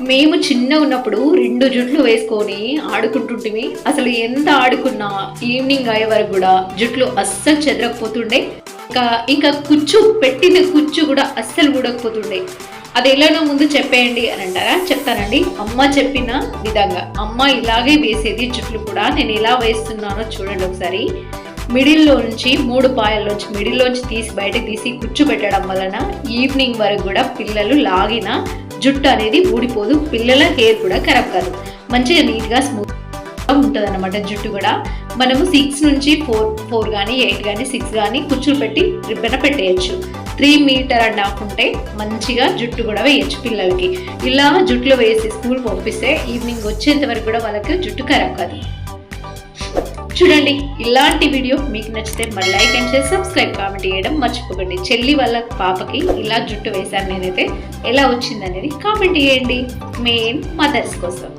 మేము చిన్న ఉన్నప్పుడు రెండు జుట్లు వేసుకొని ఆడుకుంటుంటిమి. అసలు ఎంత ఆడుకున్నా ఈవినింగ్ అయ్యే వరకు కూడా జుట్లు అస్సలు చెదరకపోతుండే. ఇంకా ఇంకా కుచ్చు పెట్టిన కుచ్చు కూడా అస్సలు ఊడకపోతుండే. అది ఎలానో ముందు చెప్పేయండి అని అంటారా? చెప్తానండి. అమ్మ చెప్పిన విధంగా అమ్మ ఇలాగే వేసేది జుట్లు కూడా నేను ఎలా వేస్తున్నానో చూడండి ఒకసారి. మిడిల్లో నుంచి మూడు పాయల్లోంచి మిడిల్లోంచి తీసి బయటకు తీసి కూర్చోబెట్టడం వలన ఈవినింగ్ వరకు కూడా పిల్లలు లాగిన జుట్టు అనేది ఊడిపోదు పిల్లల హెయిర్ కూడా ఖరాబ్ కాదు. మంచిగా నీట్గా స్మూత్ ఉంటుంది అనమాట జుట్టు కూడా. మనము సిక్స్ నుంచి ఫోర్ ఫోర్ కానీ ఎయిట్ కానీ సిక్స్ కానీ కుచ్చులు పెట్టి రిబ్బెన పెట్టేయచ్చు. త్రీ మీటర్ అండ్ హాఫ్ ఉంటే మంచిగా జుట్టు కూడా వేయచ్చు పిల్లలకి. ఇలా జుట్టులో వేసి స్కూల్ పంపిస్తే ఈవినింగ్ వచ్చేంత వరకు కూడా వాళ్ళకి జుట్టు ఖరాబ్ కాదు. చూడండి ఇలాంటి వీడియో మీకు నచ్చితే మరి like and share subscribe comment చేయడం మర్చిపోకండి. చెల్లి వాళ్ళ పాపకి ఇలా జుట్టు వేశాను నేనైతే ఎలా వచ్చిందనేది కామెంట్ చేయండి. మెయిన్ మదర్స్ కోసం.